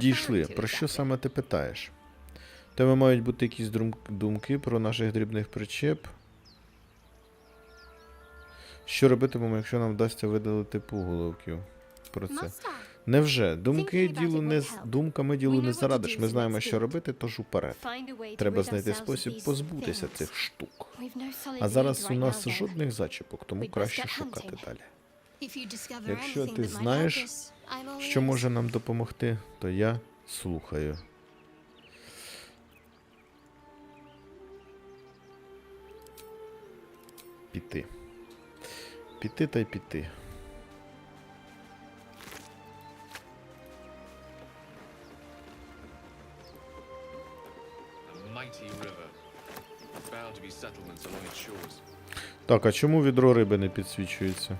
Дійшли. Про що саме ти питаєш? Тебе мають бути якісь думки про наших дрібних причеп. Що робитимемо, якщо нам вдасться видалити пуголовків? Про це. Невже? Думки ділу не думками ділу не зарадиш. Ми знаємо, що робити, тож уперед. Треба знайти спосіб позбутися цих штук. А зараз у нас жодних зачіпок, тому краще шукати далі. Якщо ти знаєш, Що може нам допомогти, то я слухаю. Піти. Піти та й піти. Так, а чому відро риби не підсвічується?